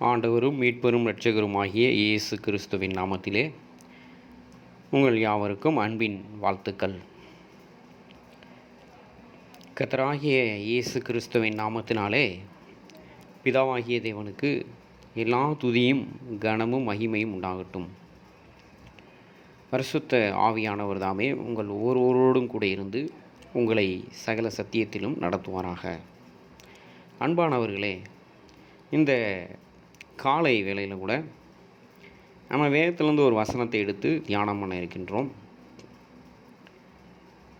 ஆண்டவரும் மீட்பெரும் இரட்சகருமாகிய இயேசு கிறிஸ்துவின் நாமத்திலே உங்கள் யாவருக்கும் அன்பின் வாழ்த்துக்கள். கத்தராகிய இயேசு கிறிஸ்துவின் நாமத்தினாலே பிதாவாகிய தேவனுக்கு எல்லா துதியும் கனமும் மகிமையும் உண்டாகட்டும். பரிசுத்த ஆவியானவர் தாமே உங்கள் ஒவ்வொருவரோடும் கூட இருந்து உங்களை சகல சத்தியத்திலும் நடத்துவாராக. அன்பானவர்களே இந்த காலை வேளையில் கூட நம்ம வேதத்திலேருந்து ஒரு வசனத்தை எடுத்து தியானம் பண்ண இருக்கின்றோம்.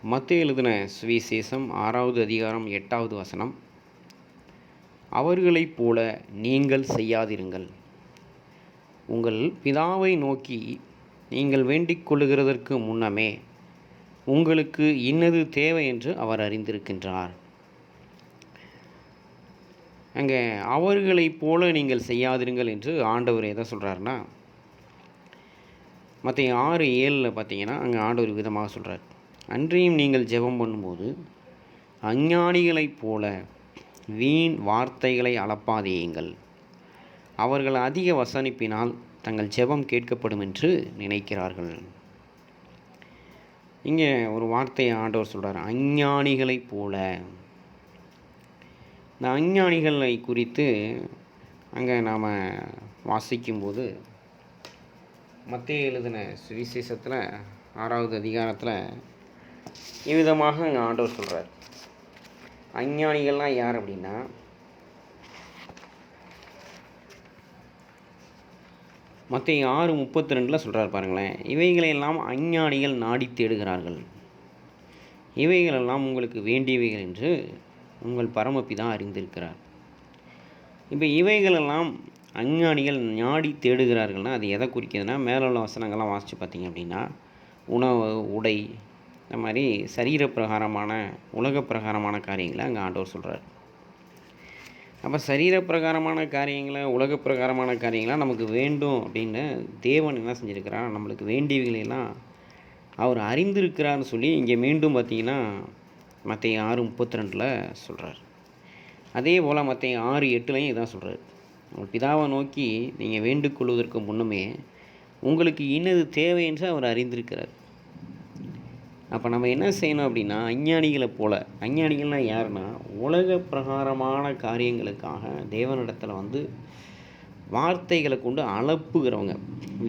மத்திய எழுதின சுவிசேஷம் ஆறாவது அதிகாரம் எட்டாவது வசனம். அவர்களைப் போல நீங்கள் செய்யாதிருங்கள். உங்கள் பிதாவை நோக்கி நீங்கள் வேண்டிக் கொள்ளுகிறதற்கு முன்னமே உங்களுக்கு இன்னது தேவை என்று அவர் அறிந்திருக்கின்றார். அங்கே அவர்களைப் போல நீங்கள் செய்யாதிருங்கள் என்று ஆண்டவர் எதை சொல்கிறாருன்னா மற்ற ஆறு ஏழில் பார்த்தீங்கன்னா அங்கே ஆண்டவர் விதமாக சொல்கிறார் அன்றையும் நீங்கள் ஜெபம் பண்ணும்போது அஞ்ஞானிகளைப் போல வீண் வார்த்தைகளை அளப்பாதேயுங்கள். அவர்கள் அதிக வசனிப்பினால் தங்கள் ஜெபம் கேட்கப்படும் என்று நினைக்கிறார்கள். இங்கே ஒரு வார்த்தையை ஆண்டவர் சொல்கிறார் அஞ்ஞானிகளைப் போல இந்த அஞ்ஞானிகளை குறித்து அங்கே நாம் வாசிக்கும்போது மத்திய எழுதின சுவிசேஷத்தில் ஆறாவது அதிகாரத்தில் இவ்விதமாக அங்கே ஆண்டவர் சொல்கிறார் அஞ்ஞானிகள்லாம் யார் அப்படின்னா மற்ற ஆறு முப்பத்தி ரெண்டில் சொல்கிறார் பாருங்களேன் இவைகளையெல்லாம் அஞ்ஞானிகள் நாடி தேடுகிறார்கள். இவைகளெல்லாம் உங்களுக்கு வேண்டியவைகள் என்று உங்கள் பரமபிதா அறிந்திருக்கிறார். இப்போ இவைகளெல்லாம் அஞ்ஞானிகள் நாடி தேடுகிறார்கள்னா அது எதை குறிக்கிறதுனா மேலே உள்ள வசனங்கள்லாம் வாசித்து பார்த்தீங்க அப்படின்னா உணவு உடை இந்த மாதிரி சரீர பிரகாரமான உலக பிரகாரமான காரியங்களை அங்கே ஆண்டவர் சொல்கிறார் அப்போ சரீர பிரகாரமான காரியங்களை உலக பிரகாரமான காரியங்களாம் நமக்கு வேண்டும் அப்படின்னு தேவன் என்ன செஞ்சுருக்கிறார்? நம்மளுக்கு வேண்டியவைகளெல்லாம் அவர் அறிந்திருக்கிறார்னு சொல்லி இங்கே மீண்டும் பார்த்தீங்கன்னா மற்ற ஆறு முப்பத்தி ரெண்டில் சொல்கிறார் அதே போல் மற்ற ஆறு எட்டுலையும் இதான் சொல்கிறார் உங்கள் பிதாவை நோக்கி நீங்கள் வேண்டுகொள்வதற்கு முன்னமே உங்களுக்கு இன்னது தேவை என்று அவர் அறிந்திருக்கிறார். அப்போ நம்ம என்ன செய்யணும் அப்படின்னா அஞ்ஞானிகளை போல் அஞ்ஞானிகள்னால் யாருன்னா உலக பிரகாரமான காரியங்களுக்காக தேவனிடத்தில் வந்து வார்த்தைகளை கொண்டு அளப்புகிறவங்க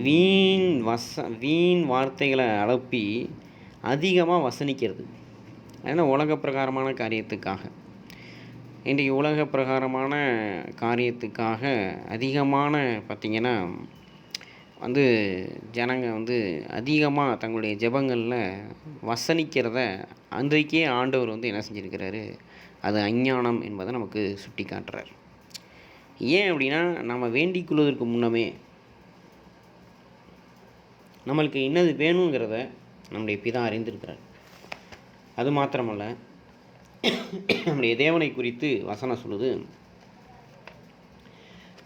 வீண் வச வீண் வார்த்தைகளை அளப்பி அதிகமாக வசனிக்கிறது. ஏன்னா உலக பிரகாரமான காரியத்துக்காக? இன்றைக்கு உலக பிரகாரமான காரியத்துக்காக அதிகமான பார்த்திங்கன்னா வந்து ஜனங்க வந்து அதிகமாக தங்களுடைய ஜெபங்களில் வசனிக்கிறத அன்றைக்கே ஆண்டவர் வந்து என்ன செஞ்சுருக்கிறாரு? அது அஞ்ஞானம் என்பதை நமக்கு சுட்டி காட்டுறார் ஏன் அப்படின்னா நம்ம வேண்டிக் கொள்வதற்கு முன்னமே நம்மளுக்கு என்னது வேணுங்கிறத நம்முடைய பிதா அறிந்திருக்கிறார். அது மாத்திரமல்ல. நம்முடைய தேவனை குறித்து வசனம் சொல்லுது.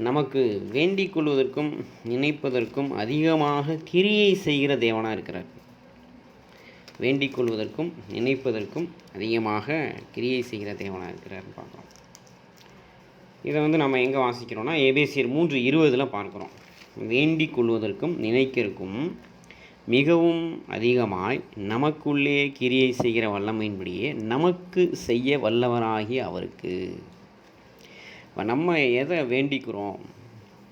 நமக்கு வேண்டிக் கொள்வதற்கும் நினைப்பதற்கும் அதிகமாக கிரியை செய்கிற தேவனாக இருக்கிறார். வேண்டிக் கொள்வதற்கும் நினைப்பதற்கும் அதிகமாக கிரியை செய்கிற தேவனாக இருக்கிறார்னு பார்க்குறோம். இதை வந்து நம்ம எங்கே வாசிக்கிறோன்னா ஏபேசியர் மூன்று இருபதில் பார்க்குறோம். வேண்டிக் கொள்வதற்கும் நினைக்கிறதுக்கும் மிகவும் அதிகமாய் நமக்குள்ளே கிரியை செய்கிற வல்லமையின்படியே நமக்கு செய்ய வல்லவராகிய அவருக்கு. இப்போ நம்ம எதை வேண்டிக்கிறோம்?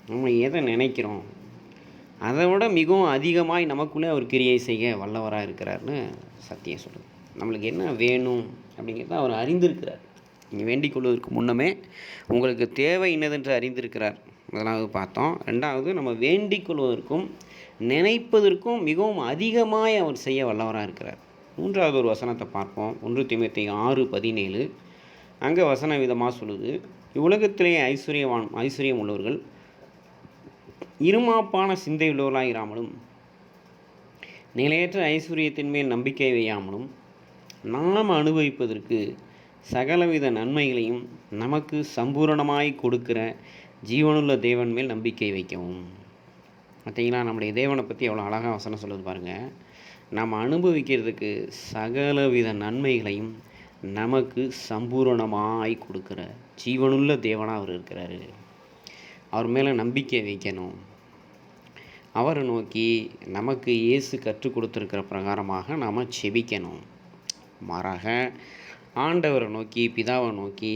நம்ம எதை நினைக்கிறோம்? அதை விட மிகவும் அதிகமாய் நமக்குள்ளே அவர் கிரியை செய்ய வல்லவராக இருக்கிறார்னு சத்தியம் சொல்லுது. நம்மளுக்கு என்ன வேணும் அப்படிங்கிறத அவர் அறிந்திருக்கிறார். நீங்கள் வேண்டிக் கொள்வதற்கு முன்னமே உங்களுக்கு தேவை என்னதென்று அறிந்திருக்கிறார். முதலாவது பார்த்தோம். ரெண்டாவது நம்ம வேண்டிக் கொள்வதற்கும் நினைப்பதற்கும் மிகவும் அதிகமாய் அவர் செய்ய வல்லவராக இருக்கிறார். மூன்றாவது ஒரு வசனத்தை பார்ப்போம். ஒன்று திமுத்தி ஆறு பதினேழு. அங்கே வசன விதமாக சொல்லுது. இவ்வுலகத்திலேயே ஐஸ்வர்யவான் ஐஸ்வர்யம் உள்ளவர்கள் இருமாப்பான சிந்தை உள்ளவர்களாக நிலையற்ற ஐஸ்வர்யத்தின் மேல் நம்பிக்கை வையாமலும் நாம் அனுபவிப்பதற்கு சகலவித நன்மைகளையும் நமக்கு சம்பூரணமாய் கொடுக்கிற ஜீவனுள்ள தேவன் மேல் நம்பிக்கை வைக்கவும். பார்த்தீங்களா நம்முடைய தேவனை பற்றி எவ்வளோ அழகாக வசனம் சொல்லுது பாருங்கள் நாம் அனுபவிக்கிறதுக்கு சகலவித நன்மைகளையும் நமக்கு சம்பூரணமாய் கொடுக்குற ஜீவனுள்ள தேவனாக அவர் இருக்கிறாரு. அவர் மேலே நம்பிக்கை வைக்கணும். அவரை நோக்கி நமக்கு இயேசு கற்றுக் கொடுத்துருக்கிற பிரகாரமாக நாம் செபிக்கணும். மாறாக ஆண்டவரை நோக்கி பிதாவை நோக்கி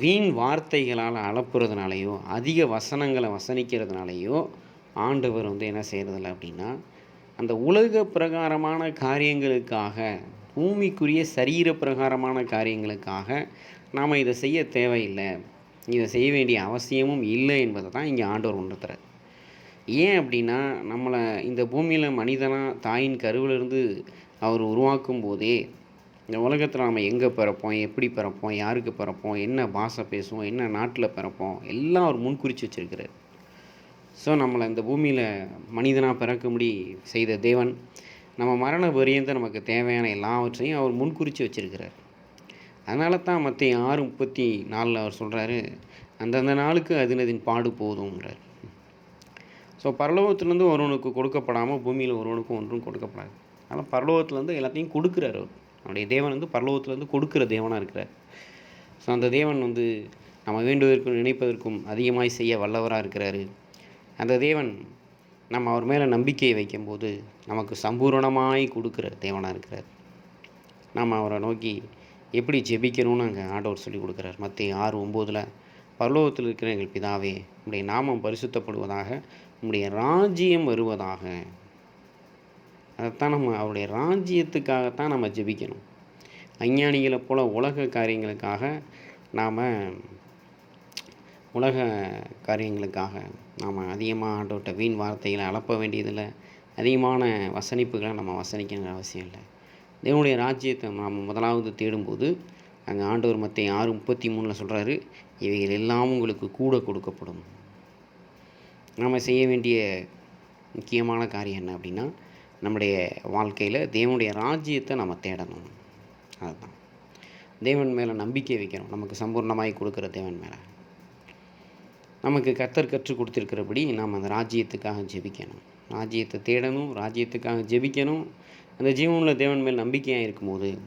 வீண் வார்த்தைகளால் அளப்புறதுனாலையோ அதிக வசனங்களை வசனிக்கிறதுனாலையோ ஆண்டவர் வந்து என்ன செய்கிறதில்ல அப்படின்னா அந்த உலக பிரகாரமான காரியங்களுக்காக பூமிக்குரிய சரீர பிரகாரமான காரியங்களுக்காக நாம் இதை செய்ய தேவையில்லை. இதை செய்ய வேண்டிய அவசியமும் இல்லை என்பதை தான் இங்கே ஆண்டவர் உணர்த்துறாரு. ஏன் அப்படின்னா நம்மளை இந்த பூமியில் மனிதனாக தாயின் கருவிலிருந்து அவர் உருவாக்கும் போதே இந்த உலகத்தில் நம்ம எங்கே பிறப்போம் எப்படி பிறப்போம் யாருக்கு பிறப்போம் என்ன பாஷை பேசுவோம் என்ன நாட்டில் பிறப்போம் எல்லாம் அவர் முன்குறித்து வச்சுருக்கிறார். ஸோ நம்மளை இந்த பூமியில் மனிதனாக பிறக்கும்படி செய்த தேவன் நம்ம மரண பரியந்த நமக்கு தேவையான எல்லாவற்றையும் அவர் முன்குறித்து வச்சுருக்கிறார். அதனால தான் மற்ற ஆறு முப்பத்தி நாலில் அவர் சொல்கிறாரு அந்தந்த நாளுக்கு அதினதின் பாடு போதுங்கிறார் ஸோ பரலோகத்துலேருந்து ஒருவனுக்கு கொடுக்கப்படாமல் பூமியில் ஒருவனுக்கும் ஒன்றும் கொடுக்கப்படாது. ஆனால் பரலோகத்துலேருந்து எல்லாத்தையும் கொடுக்குறாரு அவர். நம்முடைய தேவன் வந்து பரலோகத்துலேருந்து கொடுக்குற தேவனாக இருக்கிறார். ஸோ அந்த தேவன் வந்து நம்ம வேண்டுவதற்கும் நினைப்பதற்கும் அதிகமாய் செய்ய வல்லவராக இருக்கிறாரு. அந்த தேவன் நம்ம அவர் மேலே நம்பிக்கையை வைக்கும்போது நமக்கு சம்பூரணமாய் கொடுக்குற தேவனாக இருக்கிறார். நாம் அவரை நோக்கி எப்படி ஜெபிக்கணும்னு அங்கே ஆண்டவர் சொல்லி கொடுக்குறார். மற்ற ஆறு ஒம்போதில் பரலோகத்தில் இருக்கிற எங்கள் பிதாவே உடைய நாமம் பரிசுத்தப்படுவதாக உம்முடைய ராஜ்யம் வருவதாக அதைத்தான் நம்ம அவருடைய ராஜ்யத்துக்காகத்தான் நம்ம ஜெபிக்கணும். அஞ்ஞானிகளை போல் உலக காரியங்களுக்காக நாம் உலக காரியங்களுக்காக நாம் அதிகமாக ஆண்டவர்கிட்ட வீண் வார்த்தைகளை அளப்ப வேண்டியதில்லை. அதிகமான வசனிப்புகளை நம்ம வசனிக்கணுங்கிற அவசியம் இல்லை. தேவனுடைய ராஜ்யத்தை நாம் முதலாவது தேடும்போது அங்கே ஆண்டவர் மத்திய ஆறு முப்பத்தி மூணில் சொல்கிறாரு இவைகள் எல்லாம் உங்களுக்கு கூட கொடுக்கப்படும். நாம் செய்ய வேண்டிய முக்கியமான காரியம் என்ன அப்படின்னா நம்முடைய வாழ்க்கையில் தேவனுடைய ராஜ்யத்தை நம்ம தேடணும். அதுதான். தேவன் மேலே நம்பிக்கை வைக்கணும் நமக்கு சம்பூர்ணமாய் கொடுக்குற தேவன் மேலே. நமக்கு கத்தர் கற்றுக் கொடுத்துருக்கிறபடி நாம் அந்த ராஜ்யத்துக்காக ஜெபிக்கணும். ராஜ்யத்தை தேடணும் ராஜ்யத்துக்காக ஜெபிக்கணும். அந்த ஜீவனில் தேவன் மேல் நம்பிக்கையாக இருக்கும்போது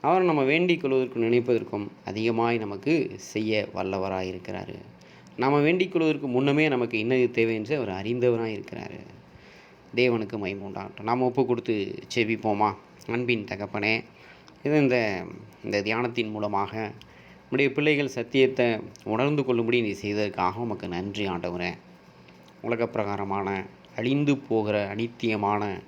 அவர் நம்ம வேண்டிக் கொள்வதற்கும் நினைப்பதற்கும் அதிகமாய் நமக்கு செய்ய வல்லவராக இருக்கிறாரு. நாம் வேண்டிக் கொள்வதற்கு முன்னமே நமக்கு இன்னது தேவை என்று அவர் அறிந்தவராக இருக்கிறாரு. தேவனுக்கு மைமுண்டான் நாம் ஒப்பு கொடுத்து செவிப்போமா அன்பின் தகப்பனே இது இந்த இந்த தியானத்தின் மூலமாக நம்முடைய பிள்ளைகள் சத்தியத்தை உணர்ந்து கொள்ளும்படி நீ செய்ததற்காக உமக்கு நன்றி ஆண்டவரே. உலக பிரகாரமான அழிந்து போகிற அனித்தியமான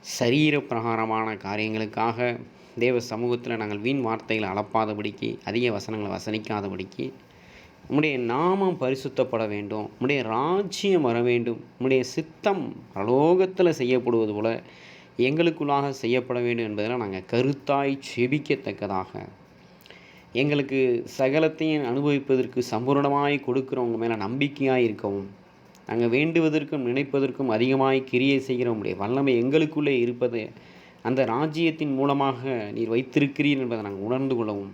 சரீர பிரகாரமான காரியங்களுக்காக தேவ சமூகத்தில் நாங்கள் வீண் வார்த்தைகளை அளப்பாதபடிக்கு அதிக வசனங்களை வசனிக்காதபடிக்கு உம்முடைய நாமம் பரிசுத்தப்பட வேண்டும். உம்முடைய ராஜ்யம் வர வேண்டும். உம்முடைய சித்தம் அலோகத்தில் செய்யப்படுவது போல எங்களுக்குள்ளாக செய்யப்பட வேண்டும் என்பதெல்லாம் நாங்கள் கருத்தாய் செபிக்கத்தக்கதாக எங்களுக்கு சகலத்தையும் அனுபவிப்பதற்கு சம்பூர்ணமாய் கொடுக்குறவங்க மேலே நம்பிக்கையாக இருக்கவும் நாங்கள் வேண்டுவதற்கும் நினைப்பதற்கும் அதிகமாய் கிரியை செய்கிறவங்களுடைய வல்லமை எங்களுக்குள்ளே இருப்பது அந்த ராஜ்யத்தின் மூலமாக நீர் வைத்திருக்கிறீர் என்பதை நாங்கள் உணர்ந்து கொள்ளவும்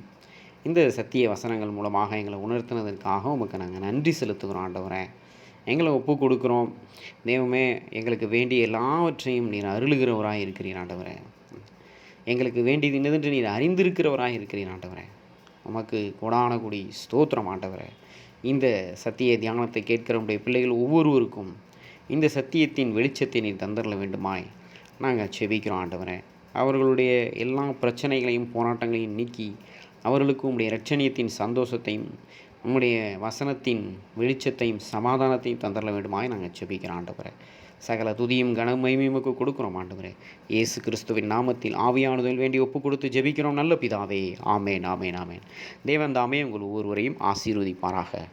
இந்த சத்திய வசனங்கள் மூலமாக எங்களை உணர்த்தினதற்காக உமக்கு நாங்கள் நன்றி செலுத்துகிறோம் ஆண்டவரே. எங்களை ஒப்பு கொடுக்குறோம். தெய்வமே எங்களுக்கு வேண்டிய எல்லாவற்றையும் நீர் அருளுகிறவராக இருக்கிறீர் ஆண்டவரே. எங்களுக்கு வேண்டியது என்னதென்று நீர் அறிந்திருக்கிறவராக இருக்கிறீர் ஆண்டவரே. உமக்கு கொடான குடி ஸ்தோத்திரம் ஆண்டவரே. இந்த சத்திய தியானத்தை கேட்கிற உடைய பிள்ளைகள் ஒவ்வொருவருக்கும் இந்த சத்தியத்தின் வெளிச்சத்தை நீ தந்தரல வேண்டுமாய் நாங்கள் செபிக்கிறோம் ஆண்டவரே. அவர்களுடைய எல்லா பிரச்சனைகளையும் போராட்டங்களையும் நீக்கி அவர்களுக்கு உம்முடைய இரட்சணியத்தின் சந்தோஷத்தையும் உம்முடைய வசனத்தின் வெளிச்சத்தையும் சமாதானத்தையும் தந்தரல வேண்டுமாய் நாங்கள் செபிக்கிறோம் ஆண்டவரை. சகல துதியும் கனமகிமையுமக்கு கொடுக்குறோம் ஆண்டவரே. இயேசு கிறிஸ்துவின் நாமத்தில் ஆவியானதில் வேண்டி ஒப்பு கொடுத்து ஜெபிக்கிறோம் நல்ல பிதாவே. ஆமேன் ஆமேன் ஆமேன். தேவன் தாமே உங்கள் ஒவ்வொருவரையும் ஆசீர்வதிப்பாராக.